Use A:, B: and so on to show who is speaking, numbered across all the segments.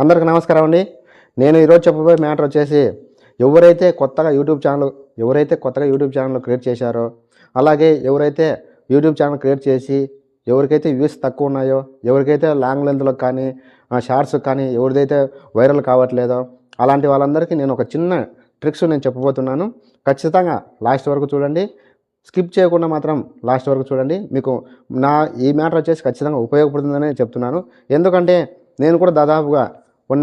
A: అందరికీ నమస్కారం అండి. నేను ఈరోజు చెప్పబోయే మ్యాటర్ వచ్చేసి ఎవరైతే కొత్తగా యూట్యూబ్ ఛానల్ ఎవరైతే కొత్తగా యూట్యూబ్ ఛానల్ క్రియేట్ చేశారో అలాగే ఎవరైతే యూట్యూబ్ ఛానల్ క్రియేట్ చేసి ఎవరికైతే వ్యూస్ తక్కువ ఉన్నాయో ఎవరికైతే లాంగ్ లెంత్లకు కానీ షార్ట్స్ కానీ ఎవరిదైతే వైరల్ కావట్లేదో అలాంటి వాళ్ళందరికీ నేను ఒక చిన్న ట్రిక్స్ నేను చెప్పబోతున్నాను. ఖచ్చితంగా లాస్ట్ వరకు చూడండి. స్కిప్ చేయకుండా మాత్రం లాస్ట్ వరకు చూడండి. మీకు నా ఈ మ్యాటర్ వచ్చేసి ఖచ్చితంగా ఉపయోగపడుతుందని చెప్తున్నాను. ఎందుకంటే నేను కూడా దాదాపుగా వన్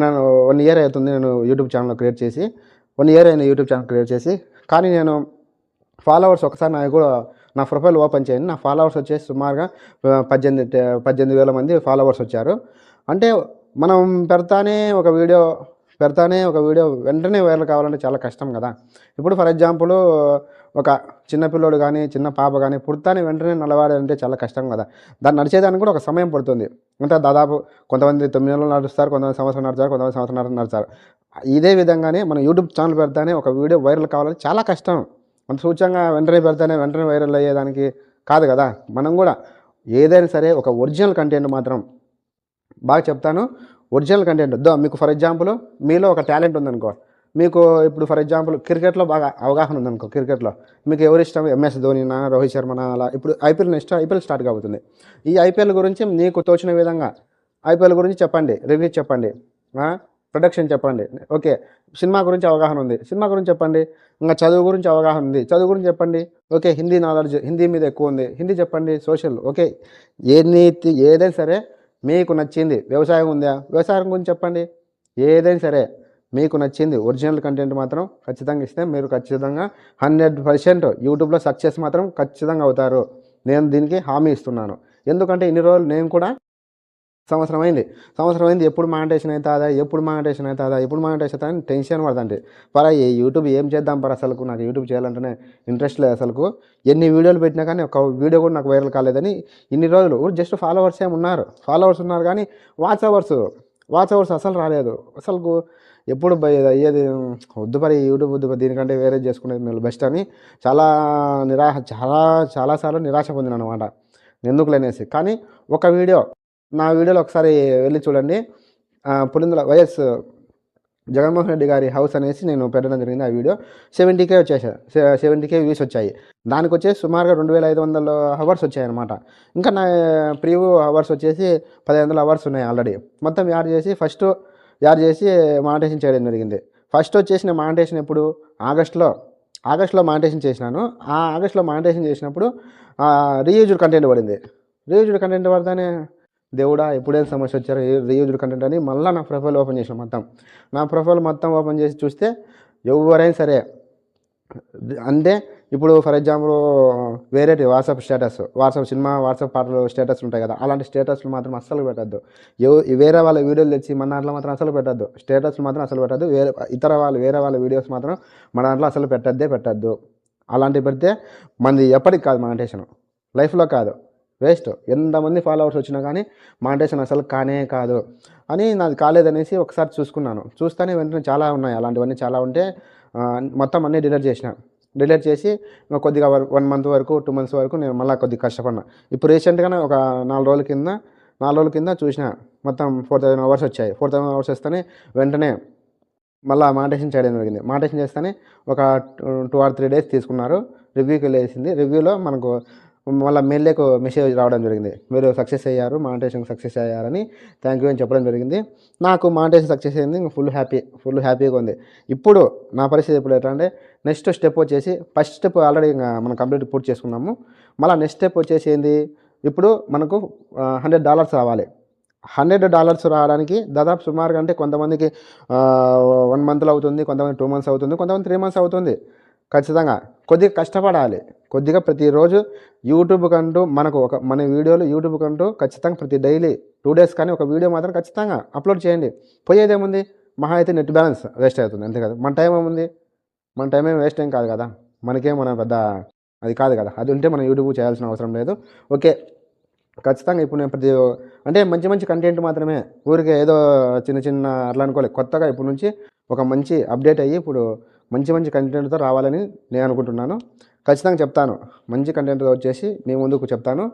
A: వన్ ఇయర్ అవుతుంది నేను యూట్యూబ్ ఛానల్ క్రియేట్ చేసి. వన్ ఇయర్ అయిన యూట్యూబ్ ఛానల్ క్రియేట్ చేసి. కానీ నేను ఫాలోవర్స్ ఒకసారి నాకు కూడా నా ప్రొఫైల్ ఓపెన్ చేయండి. నా ఫాలోవర్స్ వచ్చేసి సుమారుగా పద్దెనిమిది పద్దెనిమిది వేల మంది ఫాలోవర్స్ వచ్చారు. అంటే మనం పెడతానే ఒక వీడియో పెడతానే ఒక వీడియో వెంటనే వైరల్ కావాలంటే చాలా కష్టం కదా. ఇప్పుడు ఫర్ ఎగ్జాంపుల్ ఒక చిన్న పిల్లోడు కానీ చిన్న పాప కానీ పుడతానే వెంటనే నడవాలంటే చాలా కష్టం కదా. దాన్ని నడిచేదానికి కూడా ఒక సమయం పడుతుంది. అంటే దాదాపు కొంతమంది తొమ్మిది నెలలు నడుస్తారు కొంతమంది సంవత్సరం నడుస్తారు కొంతమంది సంవత్సరం నడుస్తారు. ఇదే విధంగానే మన యూట్యూబ్ ఛానల్ పెడతానే ఒక వీడియో వైరల్ కావాలంటే చాలా కష్టం. అంత సూచంగా వెంటనే పెడితేనే వెంటనే వైరల్ అయ్యేదానికి కాదు కదా. మనం కూడా ఏదైనా సరే ఒక ఒరిజినల్ కంటెంట్ మాత్రం బాగా చెప్తాను. ఒరిజినల్ కంటెంట్ దో మీకు ఫర్ ఎగ్జాంపుల్ మీలో ఒక టాలెంట్ ఉందనుకో మీకు ఇప్పుడు ఫర్ ఎగ్జాంపుల్ క్రికెట్లో బాగా అవగాహన ఉందనుకో క్రికెట్లో మీకు ఎవరు ఇష్టం? ఎంఎస్ ధోనినా రోహిత్ శర్మనా అలా. ఇప్పుడు ఐపీఎల్ నెక్స్ట్ ఐపీఎల్ స్టార్ట్ అవుతుంది ఈ ఐపీఎల్ గురించి నీకు తోచిన విధంగా ఐపీఎల్ గురించి చెప్పండి రివ్యూ చెప్పండి ప్రొడక్షన్ చెప్పండి. ఓకే సినిమా గురించి అవగాహన ఉంది. సినిమా గురించి చెప్పండి. ఇంకా చదువు గురించి అవగాహన ఉంది. చదువు గురించి చెప్పండి. ఓకే హిందీ నాలెడ్జ్ హిందీ మీద ఎక్కువ ఉంది. హిందీ చెప్పండి సోషల్ ఓకే ఏది ఏదైనా సరే మీకు నచ్చింది వ్యవసాయం ఉందా? వ్యవసాయం గురించి చెప్పండి. ఏదైనా సరే మీకు నచ్చింది ఒరిజినల్ కంటెంట్ మాత్రం ఖచ్చితంగా ఇస్తే మీరు ఖచ్చితంగా హండ్రెడ్ పర్సెంట్ యూట్యూబ్లో సక్సెస్ మాత్రం ఖచ్చితంగా అవుతారు. నేను దీనికి హామీ ఇస్తున్నాను. ఎందుకంటే ఇన్ని రోజులు నేను కూడా సంవత్సరం అయింది. సంవత్సరం అయింది ఎప్పుడు మానిటేషన్ అవుతుందా ఎప్పుడు మానిటేషన్ అవుతుందా ఎప్పుడు మానిటేషన్ అవుతుందా అని టెన్షన్ పడుతుంది. పరా ఈ యూట్యూబ్ ఏం చేద్దాం పర అసలుకు? నాకు యూట్యూబ్ చేయాలంటేనే ఇంట్రెస్ట్ లేదు అసలుకు. ఎన్ని వీడియోలు పెట్టినా కానీ ఒక వీడియో కూడా నాకు వైరల్ కాలేదని ఇన్ని రోజులు జస్ట్ ఫాలోవర్స్ ఏమి ఉన్నారు. ఫాలోవర్స్ ఉన్నారు కానీ వాచ్ అవర్స్ వాచ్ అవర్స్ అసలు రాలేదు. అసలు ఎప్పుడు అయ్యేది వద్దు పరి యూట్యూబ్ వద్దు దీనికంటే వేరే చేసుకునేది మేము బెస్ట్ అని చాలా నిరాశ చాలా చాలాసార్లు నిరాశ పొందిన అనమాట ఎందుకు లేనేసి. కానీ ఒక వీడియో నా వీడియోలో ఒకసారి వెళ్ళి చూడండి. పులిందుల వైఎస్ జగన్మోహన్ రెడ్డి గారి హౌస్ అనేసి నేను పెట్టడం జరిగింది ఆ వీడియో. సెవెంటీ సెవెంటీకే వచ్చేసాయి సెవెంటీకే వ్యూస్ వచ్చాయి. దానికి వచ్చేసి సుమారుగా రెండు వేల ఐదు వందల అవర్స్ వచ్చాయన్నమాట. ఇంకా నా ప్రీవ్యూ అవర్స్ వచ్చేసి పదిహేను వందల అవర్స్ ఉన్నాయి ఆల్రెడీ మొత్తం యాడ్ చేసి ఫస్ట్ యాడ్ చేసి మానిటేషన్ చేయడం జరిగింది. ఫస్ట్ వచ్చేసిన మానిటేషన్ ఎప్పుడు? ఆగస్ట్లో. ఆగస్ట్లో మానిటేషన్ చేసినాను. ఆ ఆగస్ట్లో మానిటేషన్ చేసినప్పుడు రీయూజ్డ్ కంటెంట్ పడింది. రీయూజ్డ్ కంటెంట్ పడితేనే దేవుడా ఎప్పుడైనా సమస్య వచ్చారో రీయూజ్డ్ కంటెంట్ అని మళ్ళీ నా ప్రొఫైల్ ఓపెన్ చేసాం మొత్తం. నా ప్రొఫైల్ మొత్తం ఓపెన్ చేసి చూస్తే ఎవరైనా సరే అంటే ఇప్పుడు ఫర్ ఎగ్జాంపుల్ వేరే WhatsApp status WhatsApp cinema WhatsApp పాటలు స్టేటస్ ఉంటాయి కదా అలాంటి స్టేటస్లు మాత్రం అస్సలు పెట్టద్దు. వేరే వాళ్ళ వీడియోలు తెచ్చి మన దాంట్లో మాత్రం అసలు పెట్టద్దు. స్టేటస్లు మాత్రం అసలు పెట్టద్దు. వేరే ఇతర వాళ్ళు వేరే వాళ్ళ వీడియోస్ మాత్రం మన దాంట్లో అసలు పెట్టద్దే పెట్టద్దు. అలాంటివి పెడితే మనది ఎప్పటికి కాదు మన టేషన్ లైఫ్లో కాదు. వేస్ట్. ఎంతమంది ఫాలోవర్స్ వచ్చినా కానీ మానిటేషన్ అసలు కానే కాదు. అని నాది కాలేదనేసి ఒకసారి చూసుకున్నాను. చూస్తేనే వెంటనే చాలా ఉన్నాయి. అలాంటివన్నీ చాలా ఉంటే మొత్తం అన్నీ డిలీట్ చేసిన. డిలీట్ చేసి కొద్దిగా వన్ మంత్ వరకు టూ మంత్స్ వరకు నేను మళ్ళీ కొద్దిగా కష్టపడినా. ఇప్పుడు రీసెంట్గానే ఒక నాలుగు రోజుల కింద నాలుగు రోజుల కింద చూసిన మొత్తం ఫోర్ థౌసండ్ అవర్స్ వచ్చాయి. ఫోర్ థౌసండ్ అవర్స్ వస్తేనే వెంటనే మళ్ళీ మాటేషన్ చేయడం జరిగింది. మాటేషన్ చేస్తేనే ఒక టూ ఆర్ త్రీ డేస్ తీసుకున్నారు. రివ్యూకి వెళ్ళేసింది. రివ్యూలో మనకు మళ్ళీ మెయిల్లోకి మెసేజ్ రావడం జరిగింది. మీరు సక్సెస్ అయ్యారు మానిటేషన్ సక్సెస్ అయ్యారని థ్యాంక్ యూ అని చెప్పడం జరిగింది. నాకు మానిటేషన్ సక్సెస్ అయింది ఫుల్ హ్యాపీ ఫుల్ హ్యాపీగా ఉంది. ఇప్పుడు నా పరిస్థితి ఇప్పుడు ఎట్లా అంటే నెక్స్ట్ స్టెప్ వచ్చేసి ఫస్ట్ స్టెప్ ఆల్రెడీ ఇంకా మనం కంప్లీట్ పూర్తి చేసుకున్నాము. మళ్ళీ నెక్స్ట్ స్టెప్ వచ్చేసి ఏంది? ఇప్పుడు మనకు హండ్రెడ్ డాలర్స్ రావాలి. హండ్రెడ్ డాలర్స్ రావడానికి దాదాపు సుమారుగా అంటే కొంతమందికి వన్ మంత్లో అవుతుంది కొంతమంది టూ మంత్స్ అవుతుంది కొంతమంది త్రీ మంత్స్ అవుతుంది. ఖచ్చితంగా కొద్దిగా కష్టపడాలి. కొద్దిగా ప్రతిరోజు యూట్యూబ్ కంటూ మనకు ఒక మన వీడియోలు యూట్యూబ్ కంటూ ఖచ్చితంగా ప్రతి డైలీ టూ డేస్ కానీ ఒక వీడియో మాత్రం ఖచ్చితంగా అప్లోడ్ చేయండి. పోయేదేముంది మహా అయితే నెట్ బ్యాలెన్స్ వేస్ట్ అవుతుంది. అంతే కదా? మన టైం ఏముంది? మన టైం ఏం వేస్ట్ ఏం కాదు కదా? మనకేం మన పెద్ద అది కాదు కదా? అది ఉంటే మనం యూట్యూబ్ చేయాల్సిన అవసరం లేదు. ఓకే. ఖచ్చితంగా ఇప్పుడు నేను ప్రతి అంటే మంచి మంచి కంటెంట్ మాత్రమే ఊరికే ఏదో చిన్న చిన్న అట్లా అనుకోలేదు. కొత్తగా ఇప్పుడు నుంచి ఒక మంచి అప్డేట్ అయ్యి ఇప్పుడు మంచి మంచి కంటెంట్తో రావాలని నేను అనుకుంటున్నాను. ఖచ్చితంగా చెప్తాను. మంచి కంటెంట్ వచ్చేసి మీ ముందుకు చెప్తాను.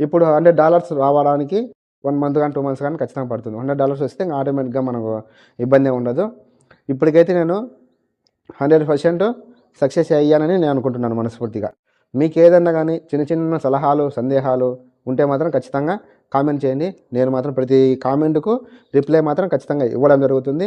A: ఇప్పుడు హండ్రెడ్ డాలర్స్ రావడానికి వన్ మంత్ కానీ టూ మంత్స్ కానీ ఖచ్చితంగా పడుతుంది. హండ్రెడ్ డాలర్స్ వస్తే ఇంకా ఆటోమేటిక్గా మనకు ఇబ్బంది ఉండదు. ఇప్పటికైతే నేను హండ్రెడ్ పర్సెంట్ సక్సెస్ అయ్యానని నేను అనుకుంటున్నాను మనస్ఫూర్తిగా. మీకు ఏదన్నా కానీ చిన్న చిన్న సలహాలు సందేహాలు ఉంటే మాత్రం ఖచ్చితంగా కామెంట్ చేయండి. నేను మాత్రం ప్రతి కామెంట్కు రిప్లై మాత్రం ఖచ్చితంగా ఇవ్వడం జరుగుతుంది.